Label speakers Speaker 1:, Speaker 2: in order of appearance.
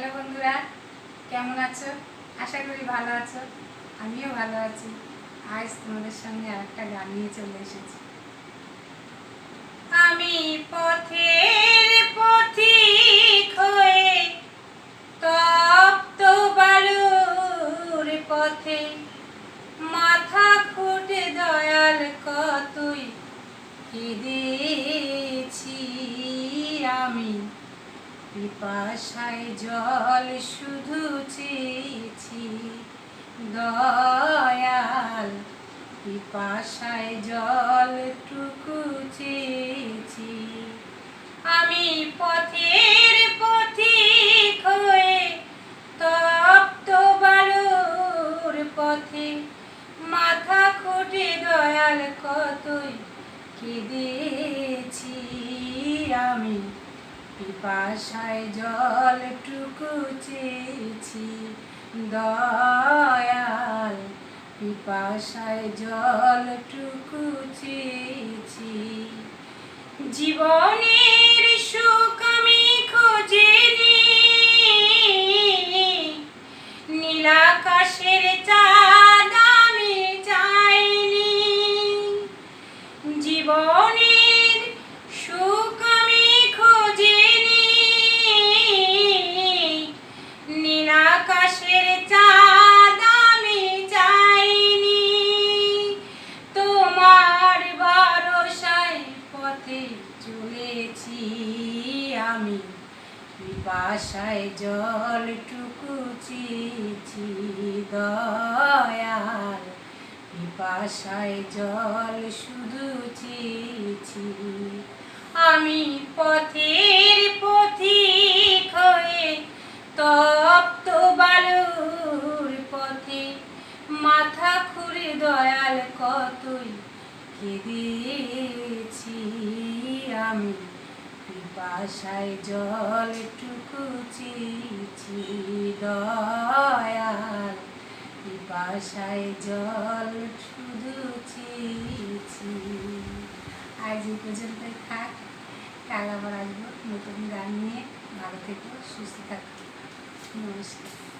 Speaker 1: Hello বন্ধুরা, কেমন আছো? আশা করি ভালো আছো। আমিও ভালো আছি। আজ তোমাদের সঙ্গে আরেকটা গান নিয়ে চলে এসেছি। আমি পথে মাথা ফুটে দয়াল কতই কেঁদেছি পিপাসায় জল শুধু চেয়েছি। দয়াল পিপাসায় জল টুকু চেয়েছি। আমি পথের পথিক হয়ে তপ্ত বালুর পথে মাথা খুঁটে দয়াল কতই কেঁদেছি। আমি পিপাসায় জল টুকু চেয়েছি দয়াল। পিপাসায় জল টুকু চেয়েছি। জীবনের চলেছি আমি। পিপাসায় জলটুকু চেয়েছি দয়াল। পিপাসায় জল শুধু চেয়েছি আমি পথের পথিক হয়ে তপ্ত বালুর পথে মাথা খুঁড়ে দয়াল কতই কেঁদেছি আমি পিপাসায় জল টুকু চেয়েছি দয়াল। পিপাসায় জল শুধু চেয়েছি আজ এই পর্যন্তই থাক, কাল আবার আসব নতুন গান নিয়ে। ভালো থেকো, সুস্থ থাকো। নমস্কার।